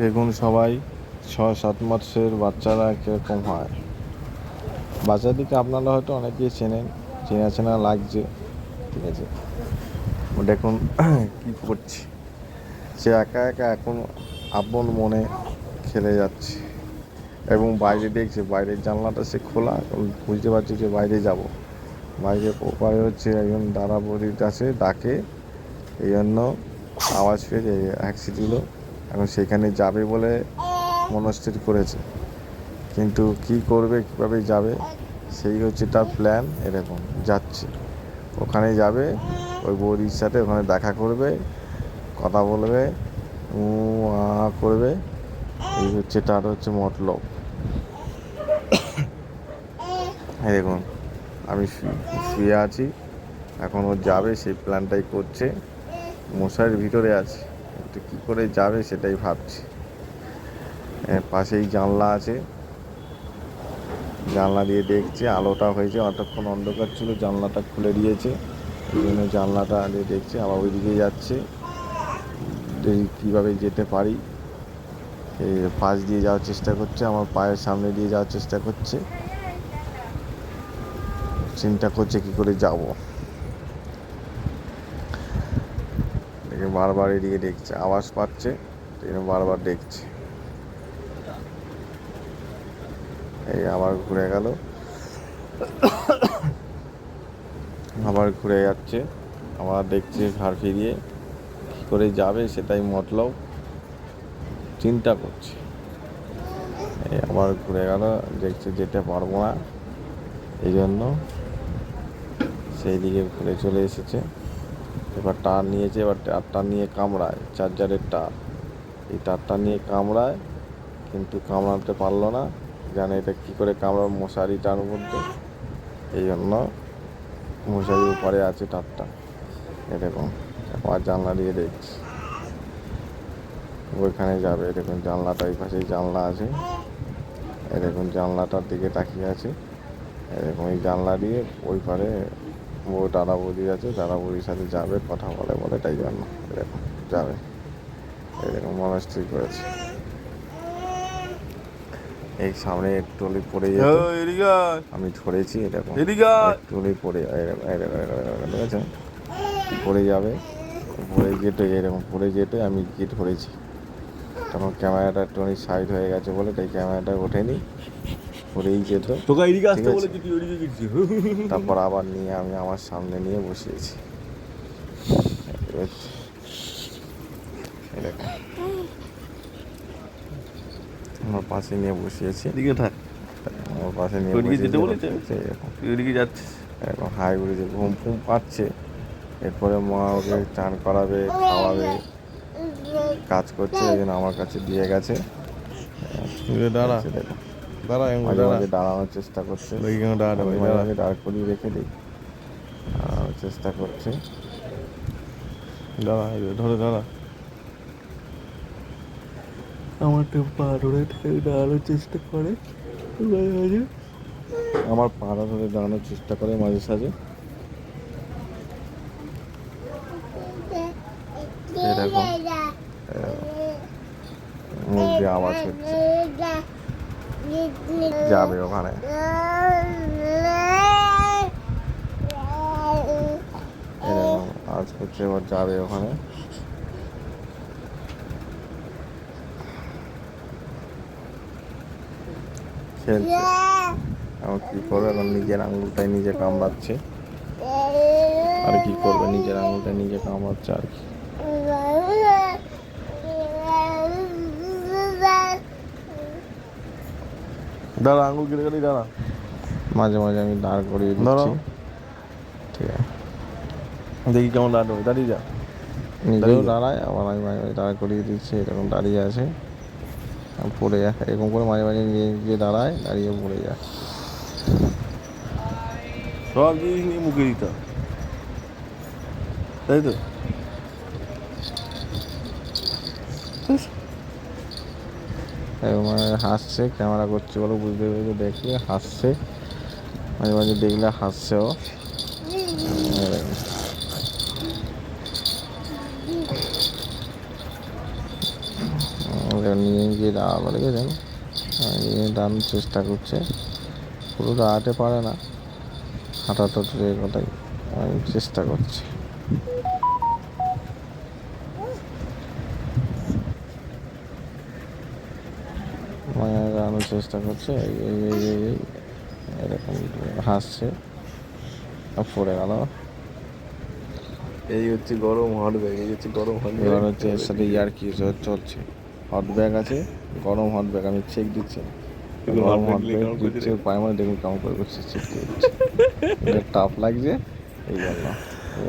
দেখুন সবাই ছয়, সাত মাসের বাচ্চারা কীরকম হয়? বাচ্চাদিকে আপনারা হয়তো অনেকেই চেনেন, চেনা চেনা লাগছে, ঠিক আছে? দেখুন, কী করছি? সে একা একা এখন আপন মনে খেলে যাচ্ছে এবং বাইরে দেখছে, বাইরের জানলাটা সে খোলা বুঝতে পারছে যে বাইরে যাব। বাইরে ওপারে হচ্ছে একজন দাঁড়া বড়ির কাছে ডাকে, এই জন্য আওয়াজ পেয়ে অ্যাক্সি দিল এখন সেখানে যাবে বলে মনস্থির করেছে। কিন্তু কি করবে, কীভাবে যাবে, সেই হচ্ছে তার প্ল্যান এরকম যাচ্ছে। ওখানে যাবে, ওই বৌদির সাথে ওখানে দেখা করবে, কথা বলবে করবে। এই হচ্ছে তার হচ্ছে মতলব। দেখুন, আমি শুয়ে আছি। এখন ও যাবে, সেই প্ল্যানটাই করছে। মশারির ভিতরে আছে। একটু কী করে যাবে সেটাই ভাবছি। এর পাশেই জানলা আছে। জানলা দিয়ে দেখছে, আলোটা হয়েছে, অতক্ষণ অন্ধকার ছিল, জানলাটা খুলে দিয়েছে। এই জন্য জানলাটা দিয়ে দেখছে, আবার ওইদিকে যাচ্ছে। কীভাবে যেতে পারি। পাশ দিয়ে যাওয়ার চেষ্টা করছে, আমার পায়ের সামনে দিয়ে যাওয়ার চেষ্টা করছে। চিন্তা করছে কি করে যাব। দেখে বারবার এদিকে দেখছে, আওয়াজ পাচ্ছে জন্য বারবার দেখছে। এই আবার ঘুরে গেল। আবার ঘুরে যাচ্ছে, আবার দেখছে ঘাড় ফিরিয়ে, কী করে যাবে সেটাই মতলব চিন্তা করছে। এই আবার ঘুরে গেল, দেখছে যেতে পারব না, এই জন্য সেই দিকে ঘুরে চলে এসেছে। এবার টার নিয়েছে, এবার টারটা নিয়ে কামড়ায়, চার্জারের টার এই টারটা নিয়ে কামড়ায়, কিন্তু কামড়াতে পারল না। জানে এটা কী করে কামড়ার মশারি টার মধ্যে। এই জন্য মশারির উপরে আছে টারটা এরকম, আবার জানলা দিয়ে দেখছি। ওইখানে যাবে, এরকম জানলাটা এই পাশে জানলা আছে। এরকম জানলাটার দিকে তাকিয়ে আছে। এরকম এই জানলা দিয়ে ওই পারে ও দাদা বৌদি আছে দাদা বৌদির সাথে যাবে কথা বলে বলে তাই জন্য এরকম যাবে এরকম মনস্থির করেছে এই সামনে টলি পড়ে যেত এদিকে আমি ধরেছি এরকম। টলি পড়ে ঠিক আছে পড়ে যাবে পড়ে যেতে এরকম পড়ে যেতে আমি গিয়ে ধরেছি তখন ক্যামেরাটা একটু সাইড হয়ে গেছে বলে তাই ক্যামেরাটা ওঠেনি যেত তোকে এদিকে আসতে বলেছি তুই ওদিকে তারপর আবার নিয়ে আমি আমার সামনে নিয়ে বসিয়েছি। আমার পাশে নিয়ে বসিয়েছি। এদিকে থাক। আমার পাশে নিয়ে বসিয়েছি, যেতে বলেছে? এরকম ওদিকে যাচ্ছিস? এরকম হাই উড়েছে ঘুম ফুম পাচ্ছে। এরপরে মা ওকে চান করাবে খাওয়াবে কাজ করছে এই জন্য আমার কাছে দিয়ে গেছে। দাঁড়া। দেখো। দাঁড়া মাঝে মাঝে দাঁড়ানোর চেষ্টা করছে। মাঝে মাঝে দাঁড় করিয়ে রেখে দিই। দাঁড়ানোর চেষ্টা করছে। দাঁড়া ধরে দাঁড়া আমার তো পা ধরে দাঁড়ানোর চেষ্টা করে। মাঝে মাঝে আমার পাড়া ধরে দাঁড়ানোর চেষ্টা করে মাঝে সাঝে। এরকম মুখ আওয়াজ হচ্ছে। যাবে ওখানে। আওয়াজ করছে এবার যাবে ওখানে। খেলছে। এখন কি করবে? এখন নিজের আঙুলটাই নিজে কামড়াচ্ছে। আর কি করবে? নিজের আঙুলটা নিজে কামড়াচ্ছে আর কি। দাঁড়া আঙুল গেলি দাঁড়া। মাঝে মাঝে আমি দাঁড় করিয়ে। দিচ্ছি। ঠিক আছে। দেখি কেমন দাঁড়ানো দাঁড়িয়ে যা। নিজেও দাঁড়িয়ে যা। আবার আমি মাঝে মাঝে দাঁড় করিয়ে দিচ্ছি এরকম দাঁড়িয়ে আছে। পড়ে যায় এরকম করে মাঝে মাঝে নিজে নিজে দাঁড়ায় দাঁড়িয়ে পড়ে যায় সব জিনিস নিয়ে মুখে দিতে তাই তো? মানে হাসছে, ক্যামেরা করছে বলে, বুঝতে পেরেছে? দেখলে হাসছে। মাঝে মাঝে দেখলে হাসছে ও নিয়ে গিয়ে দাঁড়া বলে গেছেন নিয়ে দাঁড়ানোর চেষ্টা করছে। পুরো দাঁড়াতে পারে না। হাঁটা তো কথাই। চেষ্টা করছি। মায়া দাঁড়ানোর চেষ্টা করছে এই এই এই এই এই এরকম হাসছে পড়ে গেল। এই হচ্ছে গরম হট ব্যাগ এই হচ্ছে গরম হট এবার হচ্ছে এর সাথে ইয়ার কি চলছে। হট ব্যাগ আছে গরম হট ব্যাগ আমি চেক দিচ্ছি। দেখুন গরম হট ব্যাগ দিচ্ছে পায়ে মানে দেখুন কেমন করে করছে চেক এটা টাফ লাগছে এই জন্য।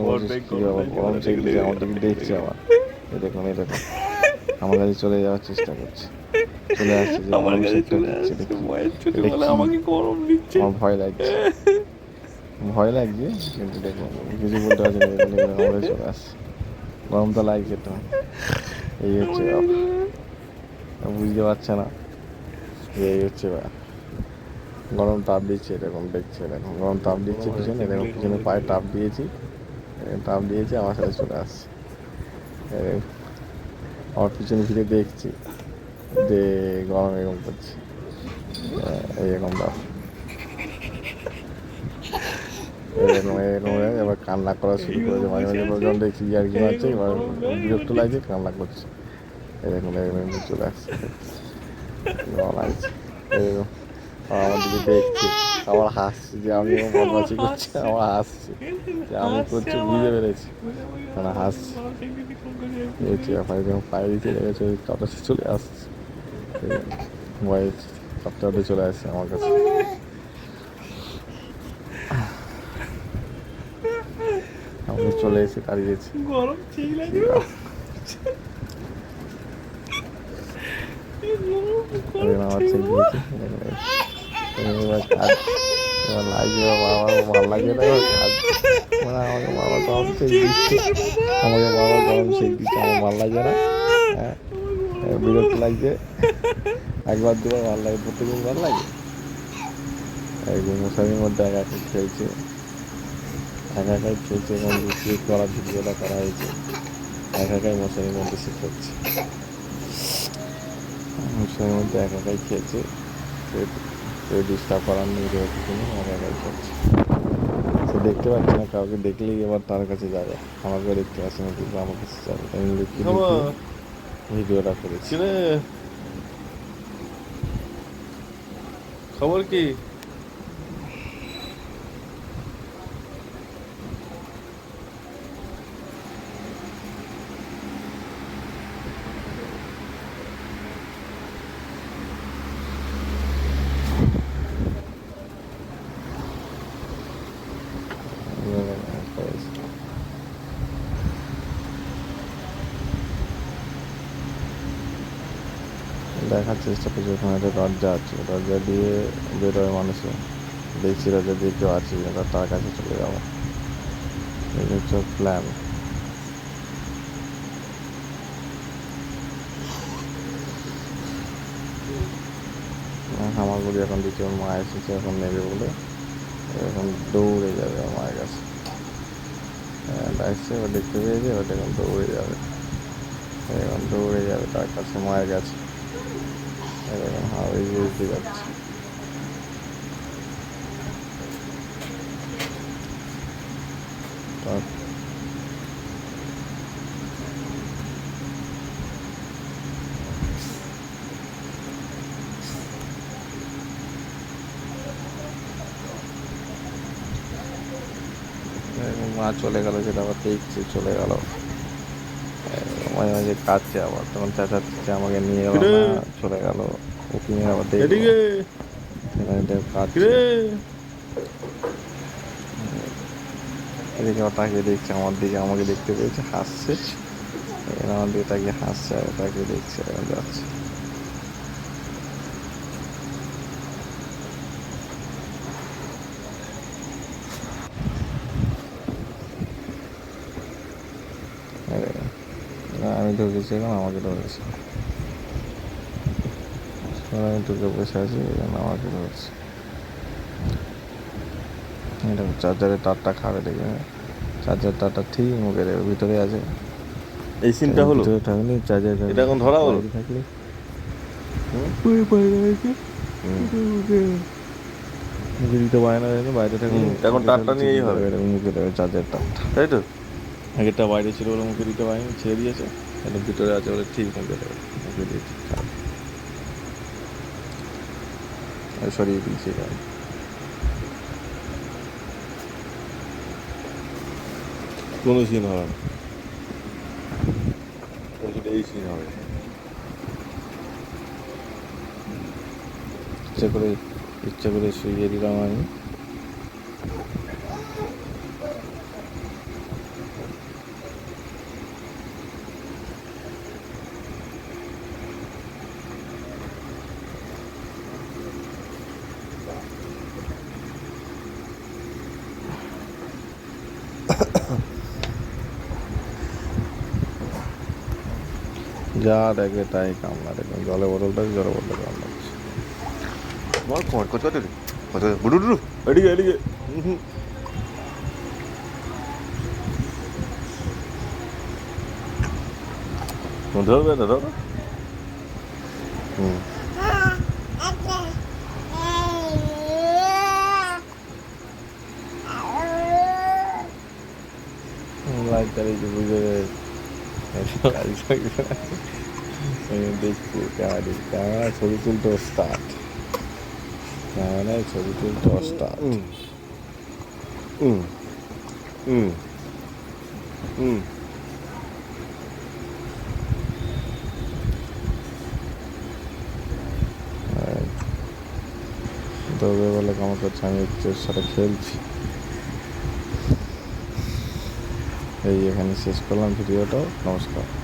গরম মানে চেক দিচ্ছে আমার দিকে দেখছে আবার। দেখুন এই দেখুন। আমার কাছে চলে যাওয়ার চেষ্টা করছে। চলে আসছে আমার গরম কাছে চলে আসছে মায়ের ছোট এটা বলে কি? আমাকে গরম দিচ্ছে আমার ভয় লাগছে ভয় লাগছে কিন্তু কিছু বলতে পারছি না আমাদের চলে আসছে গরম তো লাগছে তো এই হচ্ছে বুঝতে পারছে না এই হচ্ছে। গরম তাপ দিচ্ছে এরকম দেখছে এরকম গরম তাপ দিচ্ছে পিছনে এরকম পিছনে পায়ে টাপ দিয়েছি টাপ দিয়েছি আমার সাথে চলে আসছে আমার পিছনে ফিরে দেখছি যে গরম এরকম করছে। এ- এইরকম এরকম এরকম এবার কান্না করা শুরু করেছে। মাঝে মাঝে যখন দেখছি আর কি মারছে এবার বিরক্ত লাগছে, কান্না করছে। এরকম এরকম এরকম চলে আসছে। লাগছে। এরকম। আমার দিকে দেখছে আবার হাসছে যে আমি বদমাছি করছি, আমার হাসছে যে আমি করছি, বুঝতে পেরেছি। মানে হাসছে। এই ব্যাপার যখন পায়ে দিতে লেগেছে কাপড় চলে আসছে। ভয়ে কাপড়টা চলে আসছে আমার কাছে। আমি চলে এসে দাঁড়িয়েছি গরম ঠিক লাগে। আমার মানে আমাকে বাবা গরম চেক দিচ্ছে আমার ভালো লাগে না। হ্যাঁ। বিরক্ত লাগছে। একবার দুবার ভালো লাগে প্রত্যেকদিন ভালো লাগে। একদিন মশারির মধ্যে একা একা খেলছে। একা একাই খেলছে এবং লুকিয়ে করা ভিডিওটা করা হয়েছে। একা একাই মশারির মধ্যে সে করছে মশারির মধ্যে একা একাই খেলছে। কেউ- ডিস্টার্ব করার নেই কেউ কিছু নেই একা একাই খেলছে। সে দেখতে পাচ্ছে না কাউকে দেখলেই এবার তার কাছে যাবে। আমাকে দেখতে পাচ্ছে না কিন্তু আমার কাছে যাবে। আমি ভিডিওটা করেছি। রে খবর কি করেছি দেখার চেষ্টা করছি ওখানে একটা দরজা আছে। দরজা দিয়ে বেরোয় মানুষে। দেখছি দরজা দিয়ে কেউ আছে কিনা তার কাছে চলে যাব। এই হচ্ছে প্ল্যান হামাগুড়ি এখন দিচ্ছে ওর মা এসেছে এখন নেবে বলে। এখন দৌড়ে যাবে ওর মায়ের কাছে। হ্যাঁ, আসছে ও দেখতে পেয়েছে ওটা এখন দৌড়ে যাবে। এখন দৌড়ে যাবে তার কাছে মায়ের কাছে। এখন হাওয়াই যেতে যাচ্ছে তার এখন মা চলে গেল সেটা আবার দেখছে চলে গেল। মাঝে মাঝে কাঁদছে আবার। তখন চাচা আমাকে নিয়ে গেল না চলে গেল। ওকে নিয়ে আবার দেখে এদিকে? কাঁদছে। এদিকে তাকিয়ে দেখছে আমার দিকে আমাকে দেখতে পেয়েছে হাসছে। আমার দিকে তাকিয়ে হাসছে আর তাকিয়ে দেখছে যাচ্ছে এই দেখো। না, আমি ঢুকেছি এখন আমাকে ধরেছে আমি ঢুকে বসে আছি জন্য আমাকে ধরছে এটা চার্জারের তারটা খাবে দেখবে। চার্জার তারটা ঠিক মুখে দেবে ভিতরে আছে। এই সিনটা হলো? থাকলে চার্জার এটা এখন ধরা হলো? থাকলে। মুখে দিতে পারে না বাইরে থাকলে এখন তারটা নিয়েই হবে। মুখে দেবে চার্জার তারটা। তাই তো? আগেরটা বাইরে ছিল মুখে দিতে পারেনি ছেড়ে দিয়েছে। এটা ভিতরে আছে বলে ঠিক মুখে দিয়ে ঠিক থাকবে। আমি সরিয়ে দিয়েছি এটা। কোনো সিন হবে না। এই সিন হবে ইচ্ছে করে ইচ্ছে করে শুয়ে দিলাম আমি। যা দেখবে তাই কামনা দেখবেন জলে বোতলটা জলে বোতল কামড়াচ্ছে বল কর কত কত কত বুডু ডুডু এদিকে এদিকে। ধরবে না ধরবে হুম। লাইট চালিয়েছি বুঝে দেখছি ক্যামেরা ক্যামেরা ছবি তুলতে স্টার্ট ক্যামেরায় ছবি তুলতে স্টার্ট হুম হুম হুম দৌড়ে বলে কেমন করছে আমি একটু সাথে খেলছি এই এখানে শেষ করলাম ভিডিওটাও নমস্কার।